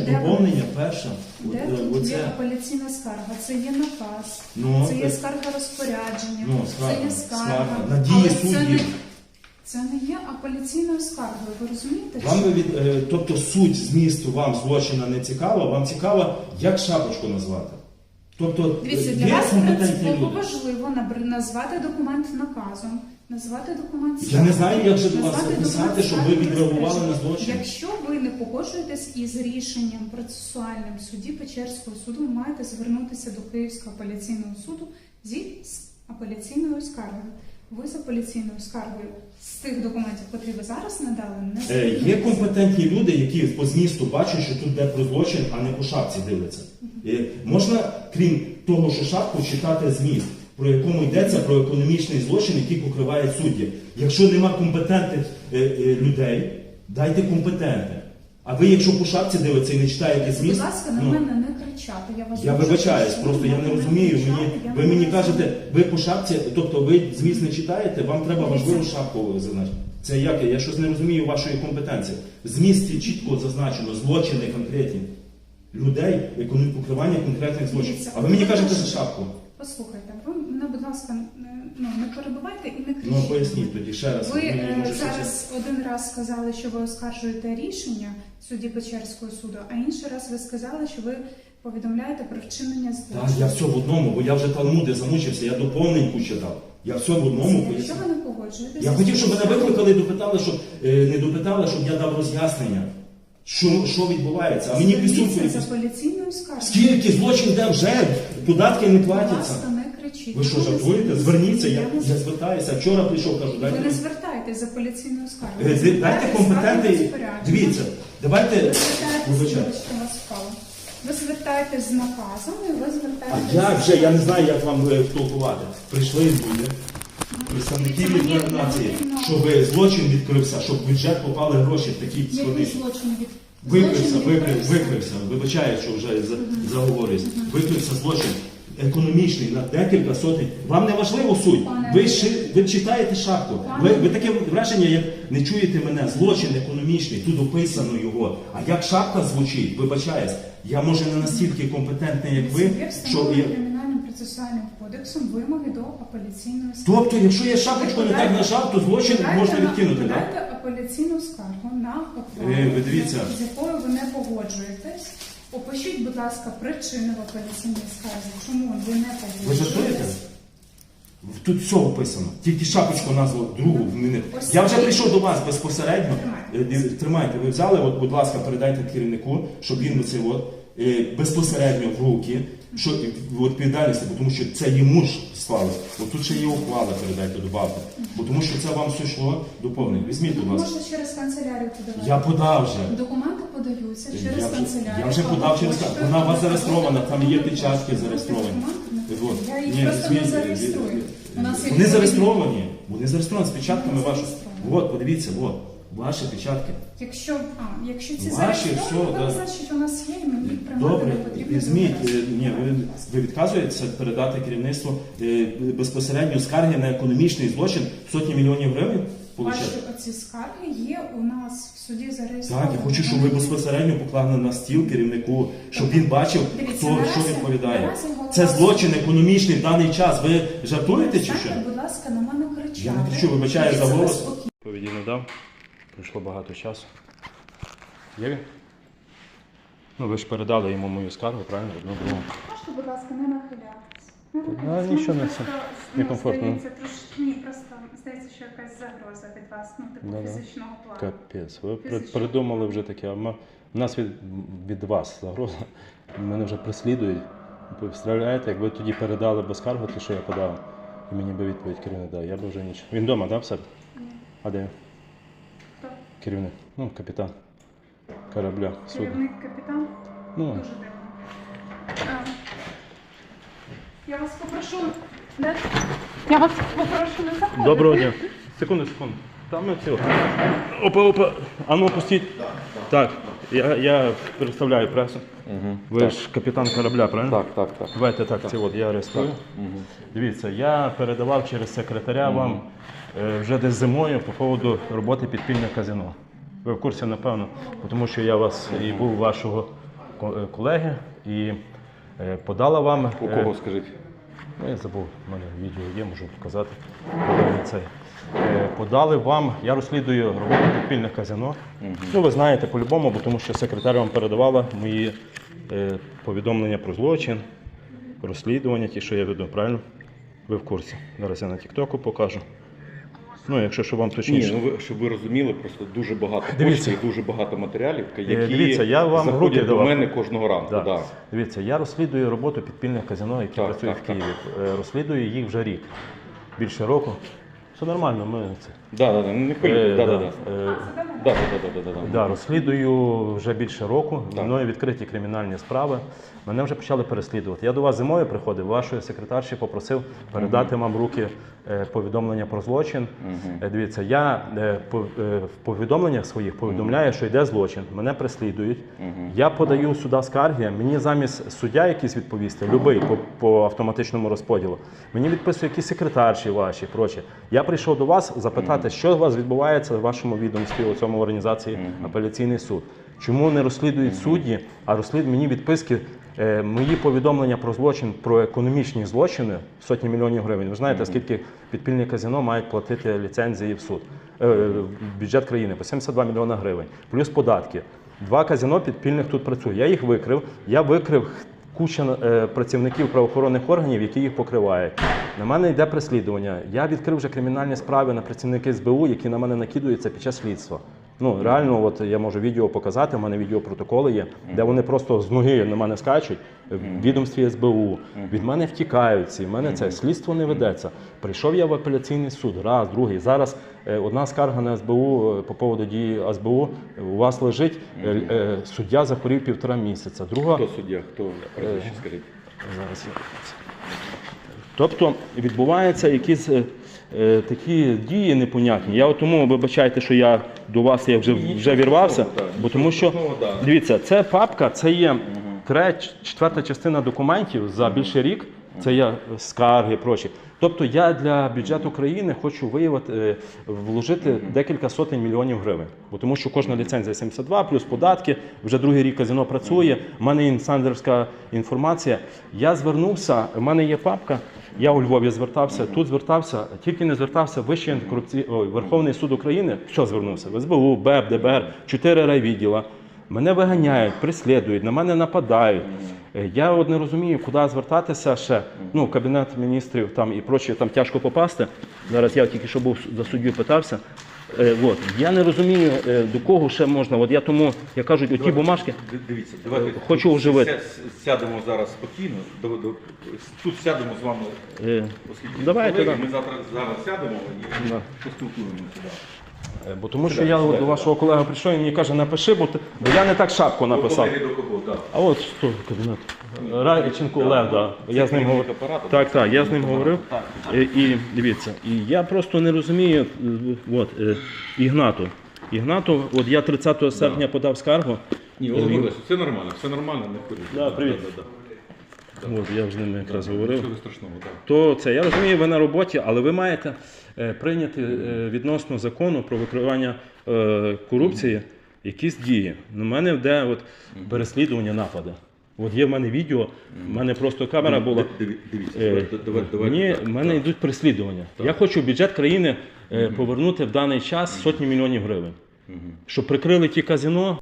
Добре, де перше. Де От, е, тут є апеляційна скарга? Це є наказ, ну, це є е, скарга розпорядження, ну, це скарга, є скарга. скарга. На дії Але це суддів. не, це не є апеляційною скаргою, ви розумієте? Вам чи? від, е, тобто суть змісту вам злочина не цікава, вам цікаво, як шапочку назвати. Тобто Дивіться, є для вас компетентні принципово люди. важливо набр- назвати документ наказом, назвати документ Я не знаю, як же до вас записати, щоб ви відреагували на злочин. Якщо ви не погоджуєтесь із рішенням процесуальним судді Печерського суду, ви маєте звернутися до Київського апеляційного суду зі апеляційною скаргою. Ви з апеляційною скаргою з тих документів, які ви зараз надали, не Е, Є компетентні люди, які по змісту бачать, що тут йде про злочин, а не по шапці дивляться. Е, Можна, крім того, що шапку, читати зміст, про якому йдеться про економічний злочин, який покриває судді. Якщо нема компетентних е, е, людей, дайте компетентних. А ви, якщо по шапці дивитеся і не читаєте Будь зміст, ласка, на ну, мене не кричати. Я вас я вибачаюсь, просто я не розумію. кричати, Мені я ви мені кажете, ви по шапці, тобто ви зміст не читаєте, вам треба важливу шапку зазначити. Це як? Я щось не розумію вашої компетенції. В змісті чітко зазначено злочини конкретні людей, покривання конкретних злочинів. А ви мені кажете за шапку. Послухайте, ви мене, будь ласка, ну, не перебивайте і не кричіть. Ну поясніть тоді ще раз. Ви е, може, щось- зараз один раз сказали, що ви оскаржуєте рішення судді Печерського суду, а інший раз ви сказали, що ви повідомляєте про вчинення Так, злочину. я все в одному, бо я вже талмуди замучився, я доповненьку читав. Я все в одному Якщо ви не погоджуєтеся, Я хотів, щоб мене викликали і допитали, щоб е, не допитали, щоб я дав роз'яснення, що, що відбувається. А мені скаргою. Скільки злочин йде вже, податки не платяться. Ви що, жартуєте? Зверніться, я, я звертаюся. Вчора прийшов, кажу, дайте. Ви не мені- звертайтесь з апеляційною Е, скаргою. ди- Дайте компетентний. Дивіться, давайте. Ви звертаєтесь, Вибачайте. Ви з наказом і ви А звертаєтесь. як вже, я не знаю, як вам е, втолкувати. Прийшли люди, представники Мені- від нації, щоб злочин відкрився, щоб в бюджет попали гроші в такі від Викрився, викрив, викрився, вибачаю, що вже за- заговорюсь. Викрився злочин економічний на декілька сотень. Вам не важливо суть. Ви, ши, ви читаєте шахту. Ви, ви таке враження, як не чуєте мене. Злочин економічний, тут описано його. А як шапка звучить, вибачаюсь, я може не настільки компетентний, як ви, що я. Процесуальним кодексом вимоги до апеляційної скарги. Тобто, якщо я шапочку не так нажав, то злочин Подайте можна на- відкинути, так? Подайте апеляційну скаргу на Е, ви дивіться. з якою ви не погоджуєтесь. Опишіть, будь ласка, причини в апеляційній скарзі, чому ви не Ви жартуєте? погоджуєтесь. Тут все описано. Тільки шапочку назву другу в. Ось Я вже це. прийшов до вас безпосередньо. Тримайте. Е, Тримайте, ви взяли, от, будь ласка, передайте керівнику, щоб він оце от, е, безпосередньо в руки, що в відповідальності, бо тому що це йому ж склали. От тут ще є ухвала, передайте, добавте. Бо тому що це вам все йшло доповнення. Візьміть, будь ласка. можете через канцелярію подавати. Я подав вже. Документи подаються через Я вже, канцелярію. я вже подав через поштою, вона у вас зареєстрована, там є печатки зареєстровані. От. Я їх Ні, просто не зареєструю. У нас є Вони відповідні- зареєстровані. Вони зареєстровані з печатками Вони вашими. зареєстровані. От, подивіться, от. Ваші печатки. Якщо, а, якщо ці Ваші, зареєстровані, все, то да. значить у нас є, і мені приймати Добре, не потрібно. візьміть. е, Ні, ви, ви відказуєтеся передати керівництву е, безпосередньо скарги на економічний злочин в сотні мільйонів гривень? Ваші Получати? оці скарги є у нас в суді зареєстровані. Так, я хочу, щоб ви Вони- безпосередньо поклали на стіл керівнику, щоб він бачив, Дивіться, хто наразі- що відповідає. наразі голова Це злочин економічний в даний час. Ви жартуєте чи що? Перестаньте, будь ласка, на мене кричати. Я не кричу, вибачаю за Дивіться, ви голос. спокійно. Відповіді не дав. Пройшло багато часу. Є він? Ну, ви ж передали йому мою скаргу, правильно? Одну другу. Можете, будь ласка, не нахилятися. Не нахилятися. нічого не просто, це. ну, Некомфортно. здається, трошки- Ні, просто здається, що якась загроза від вас, ну, типу Да-да. фізичного плану. Капець. Ви при- Фізично. придумали вже таке. А ма- У нас від, від вас загроза. Мене вже преслідують. Ви представляєте, якби тоді передали без скаргу, те, що я подав, і мені би відповідь керівник дав, я б вже нічого. Він вдома, так, в себе? Ні. А де він? Керівник. Ну, капітан корабля. Судна. Керівник капітан? Ну, Дуже дивно. А, Я вас попрошу. Де? Я вас попрошу не заходити. Доброго дня. Секунду, секунду. Там оці. Опа, опа. А ну пустіть. Так, я, я представляю пресу. Угу. Ви ж капітан корабля, правильно? Так, так, так. Давайте так, це от я арестую. Дивіться, я передавав через секретаря вам е, вже десь зимою по поводу роботи підпільного казино. Ви в курсі, напевно, тому що я вас і був вашого е, колеги і е, подала вам. У е, кого скажіть? Ну, я забув, в мене відео є, можу показати. Подали. Е, Подали вам, я розслідую роботу підпільних казино. Ну, ви знаєте по-любому, бо тому що секретар вам передавала мої е, повідомлення про злочин, розслідування, ті, що я веду, правильно? Ви в курсі. Зараз я на Тіктоку покажу. Ну, якщо що вам точніше. Ні, ну ви щоб ви розуміли, просто дуже багато Дивіться. почти дуже багато матеріалів, які дивіться, я вам заходять до давав. мене кожного ранку. Да. Да. Дивіться, я розслідую роботу підпільних казино, які Так, працюють так, в Києві. Е, Розслідую їх вже рік. Більше року. Все нормально, ми це. Да, да, да, не Е, хвилюйтесь. Да, да, да. е, Да, да, да, да, да, да. Да, розслідую вже більше року. Так. Мною відкриті кримінальні справи. Мене вже почали переслідувати. Я до вас зимою приходив, вашої секретарші попросив передати вам в руки е, повідомлення про злочин. Е, Дивіться, я е, по- е, в повідомленнях своїх повідомляю, що йде злочин. Мене переслідують. Я подаю сюди скарги. Мені замість суддя якийсь відповісти, любий по, по автоматичному розподілу. Мені відписують якісь секретарші ваші, прочі. Я прийшов до вас запитати, що у вас відбувається в вашому відомстві у цьому організації апеляційний суд. Чому не розслідують судді, а розслідують мені відписки, е, мої повідомлення про злочин, про економічні злочини сотні мільйонів гривень. Ви знаєте, скільки підпільні казино мають платити ліцензії в суд, е, в бюджет країни по 72 мільйона гривень, плюс податки. Два казино підпільних тут працює. Я їх викрив. Я викрив куча е, працівників правоохоронних органів, які їх покривають. На мене йде переслідування. Я відкрив вже кримінальні справи на працівники СБУ, які на мене накидуються під час слідства. Ну реально, от я можу відео показати. У мене відеопротоколи є, де вони просто з ноги на мене скачуть в відомстві СБУ. Від мене втікають ці. В мене це слідство не ведеться. Прийшов я в апеляційний суд, раз, другий. Зараз е, одна скарга на СБУ е, по поводу дії СБУ у вас лежить. Е, е, Суддя захворів півтора місяця. Друга Хто суддя, хто скажіть? Зараз я. Тобто відбуваються якісь е, е, такі дії непонятні. Я от тому вибачайте, що я до вас я вже, вже вірвався, бо тому що дивіться, це папка, це є третя, четверта частина документів за більше рік. Це є скарги, прочі. Тобто я для бюджету країни хочу виявити, е, вложити декілька сотень мільйонів гривень. Бо тому що кожна ліцензія 72, плюс податки, вже другий рік казино працює. У мене інсайдерська інформація. Я звернувся, в мене є папка. Я у Львові звертався, тут звертався, тільки не звертався Вищий антикорупційний Верховний суд України. Що звернувся? В СБУ, БЕП, ДБР, чотири райвідділа. Мене виганяють, переслідують, на мене нападають. Е, Я от не розумію, куди звертатися ще. Ну, кабінет міністрів там і прочі, там тяжко попасти. Зараз я тільки що був за суддю питався. Е, от. Я не розумію, е, до кого ще можна. От я тому, як кажуть, оті бумажки. Д- Дивіться, давайте Хочу тут оживити. ся- Сядемо зараз спокійно. до- до- Тут сядемо з вами, Е, оскільки Давайте, колеги, да. ми завтра зараз сядемо і Да. поспілкуємося. Да. Е, Бо тому що я от до вашого колеги прийшов і мені каже, напиши, бо, ти- бо я не так шапку написав. Кого, так. А от що кабінет. Радиченко Олег, да. Я з ним говорив. Так, так, я з ним говорив. І, і дивіться, і я просто не розумію. е, От, е, Ігнату. Ігнату, от я 30 серпня подав скаргу. Ні, Олег Олегович, все нормально, все нормально, не хвилюйтесь. Да, привіт. Да, да, От, я з ним якраз говорив. Нічого страшного, так. То це я розумію, ви на роботі, але ви маєте е, прийняти е, відносно закону про викривання е, корупції якісь дії. На мене йде от переслідування напади. От є в мене відео, в мене просто камера була. Дивіться, Е, Мені в мене йдуть переслідування. Я хочу в бюджет країни е, повернути в даний час сотні мільйонів гривень. Щоб прикрили ті казино,